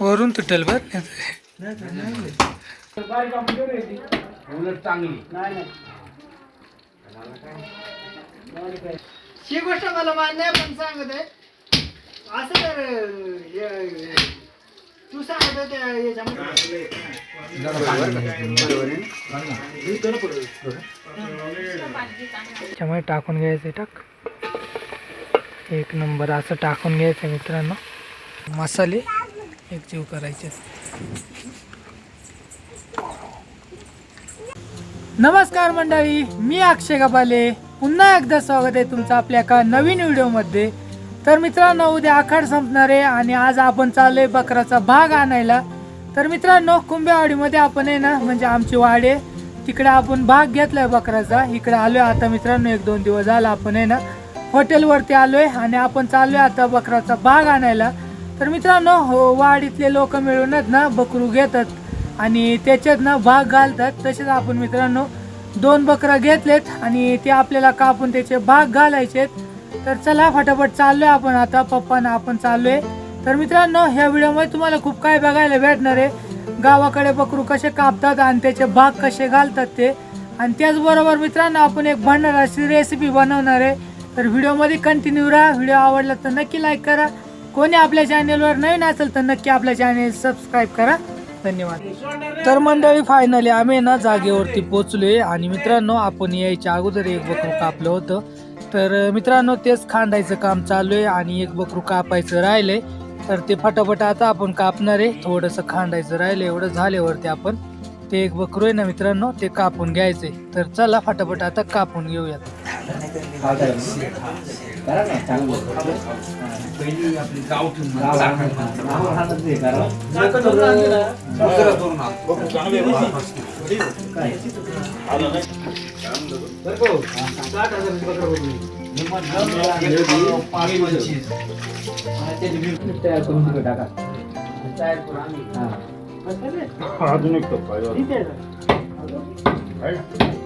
वरून तुटेल बर. उलट चांगली ही गोष्ट मला मान्य आहे पण सांगत आहे असं तर हे- तू सांगत आहे त्या याच्यामध्ये. त्यामुळे टाकून घ्यायचं टाक. एक नंबर असं टाकून घ्यायचं मित्रांनो. मसाले. एक करायचे. नमस्कार मंडळी मी अक्षय गपाले पुन्हा एकदा स्वागत आहे तुमचं आपल्या एका नवीन व्हिडिओमध्ये. तर मित्रांनो उद्या आखाड संपणार आहे आणि आज आपण चाललो आहे बकराचा भाग आणायला. तर मित्रांनो कुंभेवाडीमध्ये आपण आहे ना म्हणजे आमची वाडी आहे. तिकडे आपण भाग घेतलाय बकराचा. इकडे आलोय आता मित्रांनो एक दोन दिवस झाला आपण आहे ना हॉटेलवरती आलोय आणि आपण चाललोय आता बकराचा भाग आणायला. तर मित्रांनो हो वाडीतले लोक मिळूनच ना बकरू घेतात आणि त्याच्यात ना भाग घालतात. तसेच आपण मित्रांनो दोन बकरा घेतलेत आणि ते आपल्याला कापून त्याचे भाग घालायचेत. तर चला फटाफट चाललोय आपण. आता पप्पाना आपण चाललोय. तर मित्रांनो ह्या व्हिडिओमध्ये तुम्हाला खूप काय बघायला भेटणार आहे. गावाकडे बकरू कसे कापतात आणि त्याचे भाग कसे घालतात ते. आणि त्याचबरोबर मित्रांनो आपण एक भंडाराची रेसिपी बनवणार आहे. तर व्हिडिओमध्ये कंटिन्यू राहा. व्हिडिओ आवडला तर नक्की लाईक करा. कोणी आपल्या चॅनेलवर नवीन असेल तर नक्की आपल्या चॅनेल सबस्क्राईब करा. धन्यवाद. तर मंडळी फायनली आम्ही ना जागेवरती पोचलोय आणि मित्रांनो आपण यायच्या अगोदर एक बकरू कापलं होतं. तर मित्रांनो तेच खांडायचं काम चालू आहे आणि एक बकरू कापायचं राहिलंय. तर ते फटाफट आता आपण कापणार आहे. थोडंसं खांडायचं राहिलं एवढं झाल्यावरती आपण ते एक बकरू आहे ना मित्रांनो ते कापून घ्यायचंय. तर चला फटाफट आता कापून घेऊयात. पहिली आपली गावठी चाकण. पाच पंचवीस. वरून तुटेल बर इकडे फिरवा इकडे कापी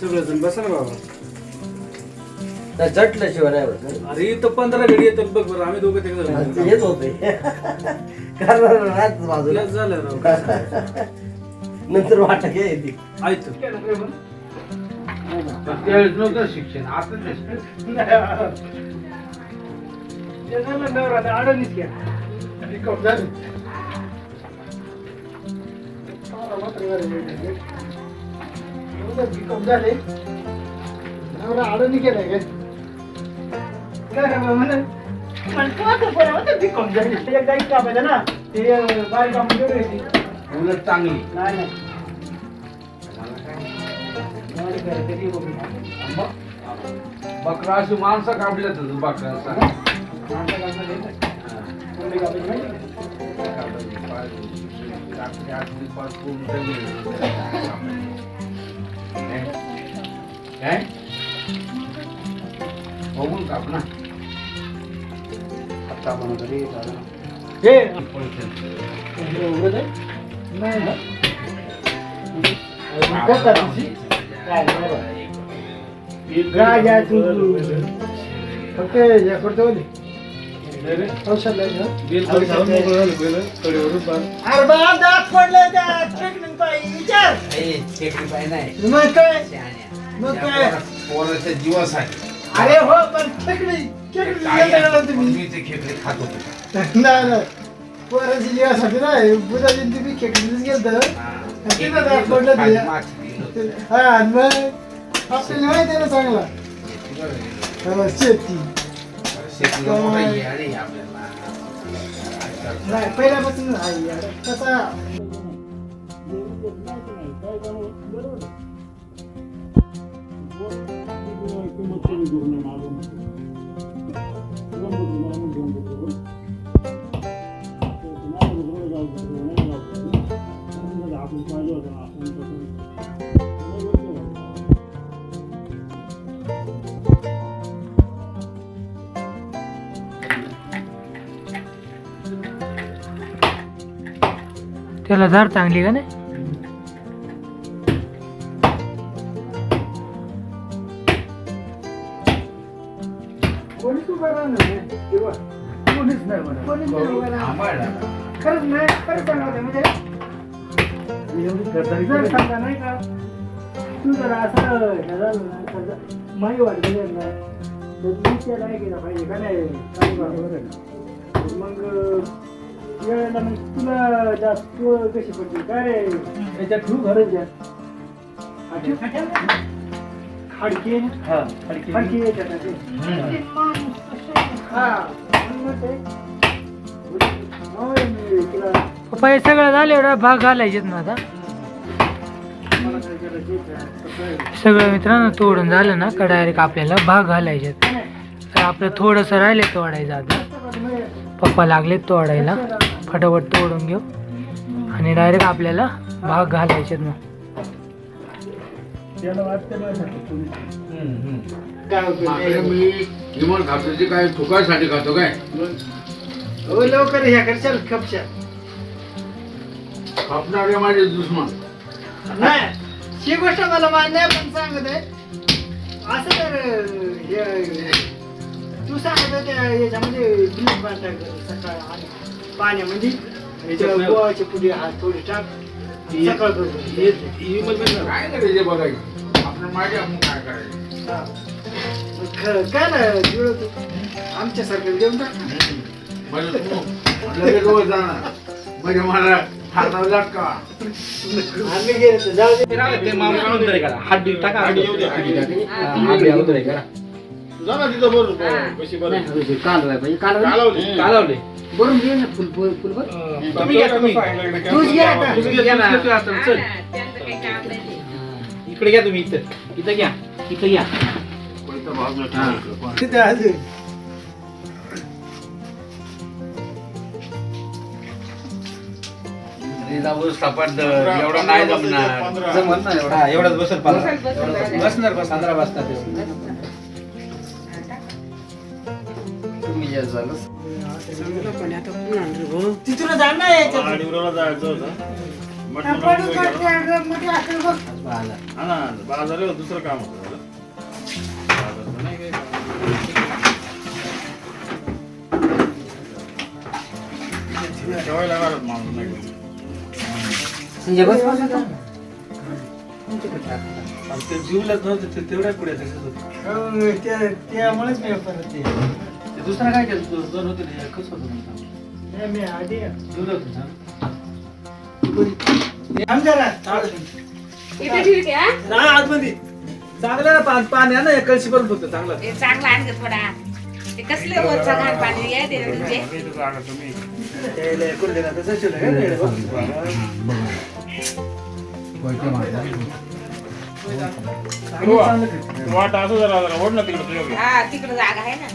सगळं बसा ना बाबा. नाही होत. अरे इथं पंधरा घडी येतात बघ बरं आम्ही दोघं तिकडे ते हेच होते. कारण राहत बाजूला. झालं राव. नंतर वाटा घ्या येते. त्यावेळेस नव्हतं शिक्षण आता झालं नवरा केलाय काय तू बरं झाली. कापायचं ना ते बारीक कापून. उलट चांगली नाही कधी बघू. बकरा अशी माणसं कापल्या तर बकरा असा. माणसं कापलं नाही का? कोंबडी कापायची माहिती का? काय? बघून काप ना आता. हे? काय तू फक्त करतो. औषध? अरे बा, दात पडले त्या treatment पाहिजे. विचार. ए, मग काय मग काय जीवासाठी अरे हो पण ठेकडी खेकडे आई तुम्ही मी ते खेकडे खात होतो नाही नाही पोराची जीवासाठी नाही खेकडीच गेलत हा. तिथं काय ते? हा आणि मग आपल्याला माहिती आहे ना चांगला हा, शेती शेतीला मोठा आहे आपल्याला नाही पहिल्यापासून आहे यार. कसा त्याला धार चांगली का नाही? नाही म्हणा. कोणीच नाही उभा राहणार. आंबाडा. खरंच नाही खरंच सांगा होतं म्हणजे जर समजा नाही का तू जर असं हे झालं ना समजा माही वाढलेलं ना तर तू त्याला हे केलं पाहिजे का नाही काही बरोबर आहे ना मग वेळेला मग तुला जास्त तू कशी पडते काय रे याच्यात ठेवू खाडकी आहे ना खाडकी याच्यात आहे. हा म्हणून मग ते पप्पा हे सगळं झालं एवढा भाग घालायचेत ना आता? सगळं मित्रांनो तोडून झालं ना का डायरेक्ट आपल्याला भाग घालायचे तर आपलं थोडंसं राहिले तोडायचं आता पप्पा लागले तोडायला फटाफट तोडून घेऊ आणि डायरेक्ट आपल्याला भाग घालायचे मग. काय. मी खातो काय हो लवकर ह्या करशाल खपशा कापणारे माझे दुश्मन. नाही ही गोष्ट मला मान्य आहे पण सांगत आहे असं तर हे, तू सांगत आहे त्या याच्यामध्ये बार टाक सकाळ आणि पाण्यामध्ये याच्या गोवाची पुढे हात थोडी टाक सकाळ काय करायचे बघायचं आपण माझ्या मग काय करायचं? काय ना जुळतो आमच्यासारखं देऊन टाक ना. म्हणजे तू लगेच रोज जाणार. म्हणजे मला हातावर लाटका आम्ही गेलो तर जाऊ दे. बरून घे ना फुल फुल फुल तूच घे आता. इकडे घ्या तुम्ही इथं. इथं घ्या. इथं घ्या. तिथे अजून. सपाट एवढं नाही जमणार. जमल ना एवढा एवढाच बसल पंधरा बसणार बस पंधरा वाजता तिथून जा ना याच्यात पडून काढते आणि मध्ये असेल बघ. बाजार. दुसरं काम होतं बाजारचं नाही काही काम. ठेवायला माणूस नाही का? ते जीवलाच नव्हतं ते तेवढ्या पुढे तसंच होतं. हो, त्या- त्यामुळेच मी परत ते ते दुसरं काय केलं दो- दोन होते ना एकच होतं म्हणतात. नाही, मी आधी होतं ना? थांब जरा. इथे ठीक आहे हा? नाही, आतमध्ये. चांगलं ना पान पाणी आहे ना एक कळशी भरून फक्त चांगलं हे चांगलं आण गं थोडा ते कसले वरचा घाण पाणी आहे ते त्याला. ठेवा. वाट असं जरा जरा ओढ ना तिकडे तुझ्या. हा तिकडे जागा आहे ना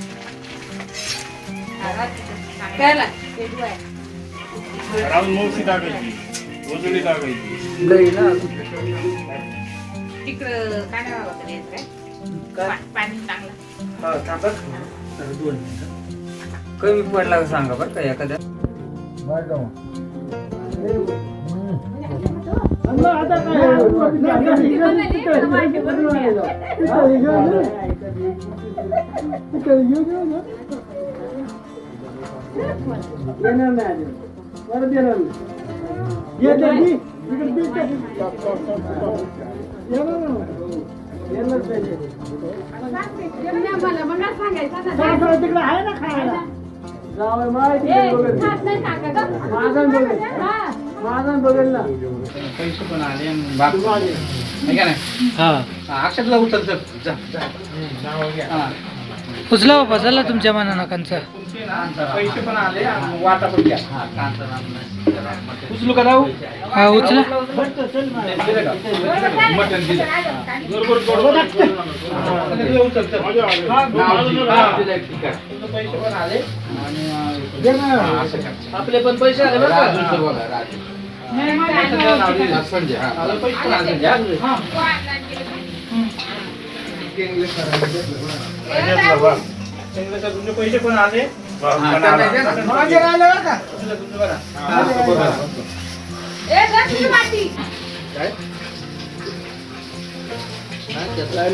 हा, राहत तिकडं. कळलं? ते आहे. राहून मोशी टाकायची उजळी टाकायची तिकडं काय नाव होतं रे याचं काय? पा- पाणी चांगलं हा, थांबा. जरा दोन मिनिटं. कमी पडला का सांगा बरं का एखाद्या अण्णा, आता काय? येणार तिकडे आहे ना खायला जावं माहिती ए, आहे बघेल. खात नाही काका गं. माझं बघेल हा. माझं बघेल ना पैसे पण आले आणि बाप तू आली. आहे का नाही हा अक्षरला उचल चल, जा जा. हा. बाबा चला तुमच्या मनानं कंचा पैसे पण आले वाटा पण घ्या. उचलू का जाऊ हा उचला. हा. आपले पण पैसे आले बघा. संजय, हा. आलं पैसे पण आले,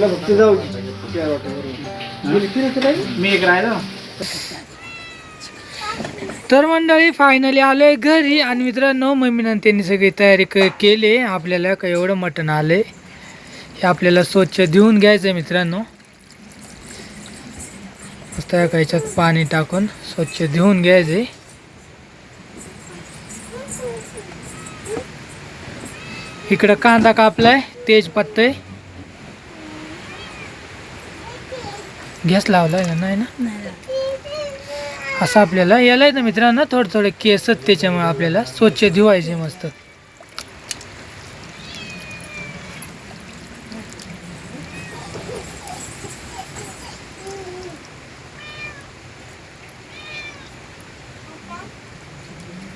फक्त जाऊ मी एक राहिलो. तर मंडळी फायनली आलोय घरी. आणि मित्रांनो मम्मीनं त्यांनी सगळी तयारी क केली. आपल्याला का एवढं मटण आले हे आपल्याला स्वच्छ धुवून घ्यायचं आहे मित्रांनो. मस्त एका ह्याच्यात पाणी टाकून स्वच्छ धुवून घ्यायचे. इकडं कांदा कापलाय तेजपत्ता आहे गॅस लावलाय का? नाही ना? असं आपल्याला याला आहे ना मित्रांनो थोडं थोडे केसच त्याच्यामुळे आपल्याला स्वच्छ धुवायचे मस्त.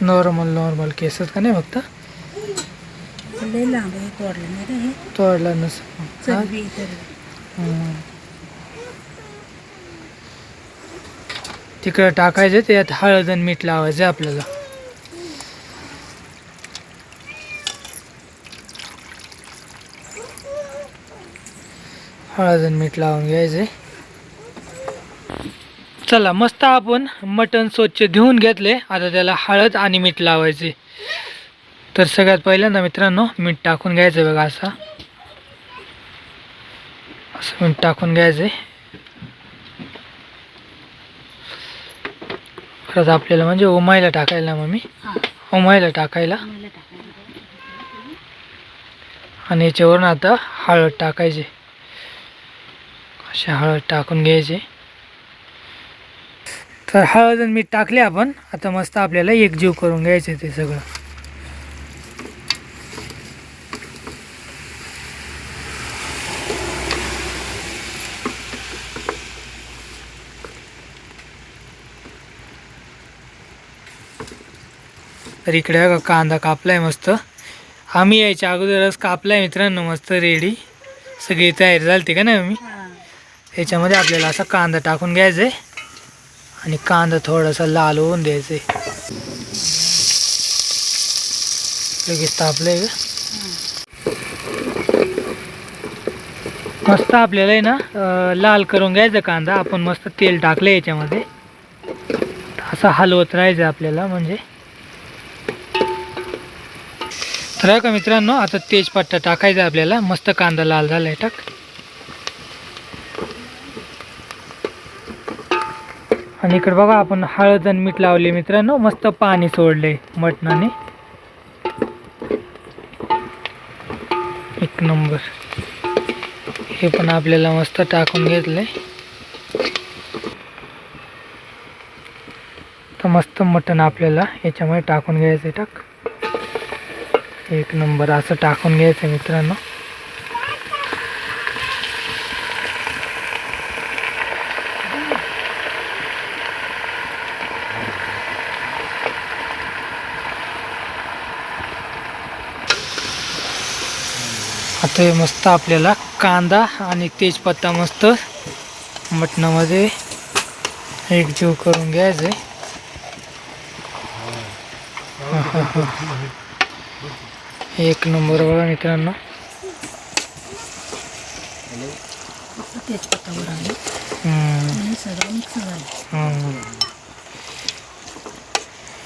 नॉर्मल नॉर्मल केसच का नाही फक्त तोडला नस तिकडं टाकायचं त्यात हळद आणि मीठ लावायचं आपल्याला. हळद आणि मीठ लावून घ्यायचे चला मस्त आपण मटण स्वच्छ धुवून घेतले. आता त्याला हळद आणि मीठ लावायचे. तर सगळ्यात पहिल्यांदा मित्रांनो मीठ टाकून घ्यायचं बघा असं. असं मीठ टाकून घ्यायचे. परत आपल्याला म्हणजे उमायला टाकायला मम्मी उमायला टाकायला. आणि याच्यावरून आता हळद टाकायचे. असे हळद टाकून घ्यायचे. तर हळद आणि मीठ टाकले आपण. आता मस्त आपल्याला एकजीव करून घ्यायचे ते सगळं. तर इकडे बघा कांदा कापलाय मस्त. आम्ही यायच्या अगोदरच कापलाय मित्रांनो मस्त रेडी. सगळी तयारी झाली का नाही मी त्याच्यामध्ये आपल्याला असा कांदा टाकून घ्यायचा आहे आणि कांदा थोडासा लाल होऊन द्यायचे. आहे लगेच तापलंय का मस्त आपल्याला आहे ना लाल करून घ्यायचा कांदा. आपण मस्त तेल टाकलं याच्यामध्ये. असं हलवत राहायचं आपल्याला म्हणजे. तर का मित्रांनो आता तेजपत्ता टाकायचा आपल्याला. मस्त कांदा लाल झालाय टाक. आणि इकडे बघा आपण हळद आणि मीठ लावले मित्रांनो. मस्त पाणी सोडले मटणाने. एक नंबर. हे पण आपल्याला मस्त टाकून घेतलंय तर मस्त मटण आपल्याला याच्यामध्ये टाकून घ्यायचं टाक. एक नंबर असं टाकून घ्यायचं मित्रांनो. आता हे मस्त आपल्याला कांदा आणि तेजपत्ता मस्त मटणामध्ये एकजीव करून घ्यायचं. एक नंबर बघा मित्रांनो.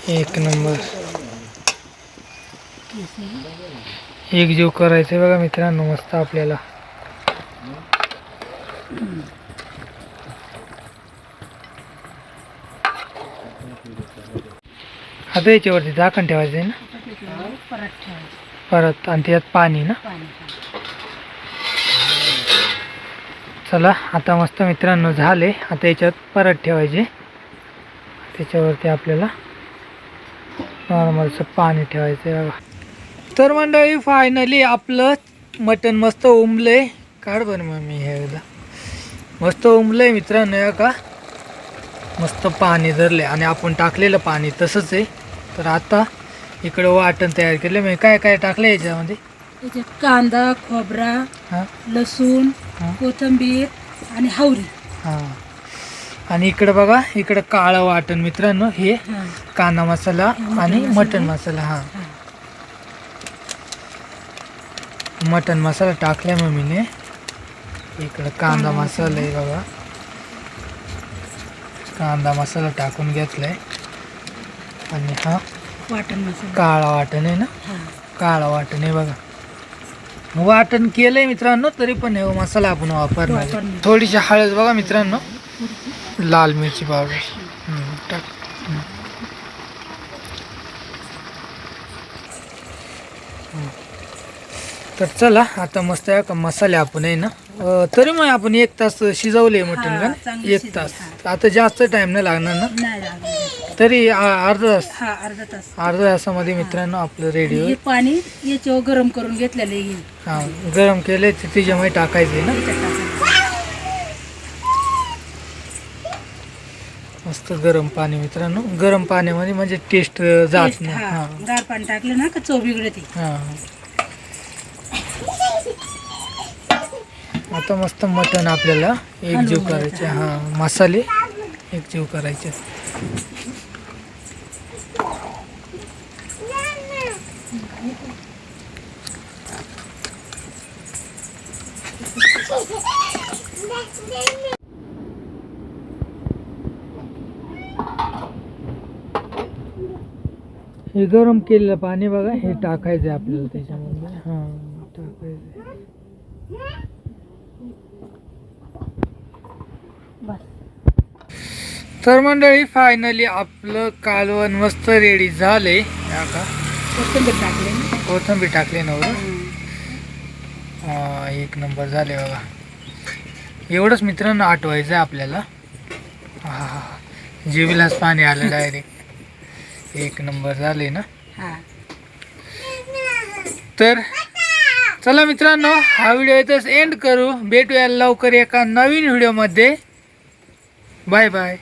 एक नंबर. एक जीव करायचं करायचं बघा मित्रांनो मस्त आपल्याला. आता याच्यावरती झाकण ठेवायचं आहे ना? परत आणि त्याच्यात पाणी ना? चला आता मस्त मित्रांनो झाले. आता याच्यात परत ठेवायचे. त्याच्यावरती आपल्याला नॉर्मलचं पाणी ठेवायचं आहे बघा. तर मंडळी फायनली आपलं मटण मस्त उमलंय. काढ बरं मग मी हे एकदा. मस्त उमलंय मित्रांनो या का मस्त पाणी धरले आणि आपण टाकलेलं पाणी तसंच आहे. तर आता इकडं वाटण तयार केलं मी काय काय टाकलं याच्यामध्ये? कांदा खोबरा हां. लसूण हां. कोथिंबीर आणि हावरी. हां. आणि इकडं बघा इकडं काळं वाटण मित्रांनो हे हां. कांदा मसाला मटण आणि. मटन मसाला हा. मटन मसाला टाकलाय मम्मीने. इकडं कांदा मसाला आहे बघा. कांदा मसाला टाकून घेतलाय. आणि हा वाटण मसाला. काळा वाटण आहे ना? हां. काळा वाटण आहे बघा. वाटण केलंय मित्रांनो तरी पण हे मसाला आपण आहे. वापरणार. थोडीशी हळद बघा मित्रांनो. लाल मिरची पावडर. टाक. हम्म. तर चला आता मस्त आहे का मसाले आपण आहे ना? अं, तरी मग आपण एक तास शिजवले मटण हा, का? चांगले एक तास. आता जास्त टाइम नाही लागणार ना? नाही तरी आ- अर्धा तास. हा अर्धा तास. अर्ध्या तासामध्ये मित्रांनो आपलं रेडी हे पाणी याच्यावर गरम करून घेतलेलं हे. हा गरम केले ते त्याच्यामध्ये टाकायचे ना. मस्त गरम पाणी मित्रांनो. गरम पाण्यामध्ये म्हणजे टेस्ट जात Taste, नाही. हा. हा. गार पाणी टाकलं ना का चव बिघडते. हा. मस्त मस्त मटण आपल्याला. एकजीव हलवून करायचे हा मसाले एकजीव करायचे. हे गरम केलेलं पाणी बघा हे टाकायचं आपल्याला त्याच्यामध्ये हा टाकायचं तर मंडळी फायनली आपलं कालवण मस्त रेडी झाले. का? कोथिंबीर टाकले ना. कोथंबीर टाकली नवर हं. हा एक नंबर झाले बघा. एवढंच मित्रांनो आठवायचं आहे आपल्याला. हा जिबीलाच पाणी आलं डायरेक्ट एक नंबर झाले ना? हा. तर चला मित्रांनो हा व्हिडिओ इथंच एंड करू. भेटूया लवकर एका नवीन व्हिडिओमध्ये Bye bye.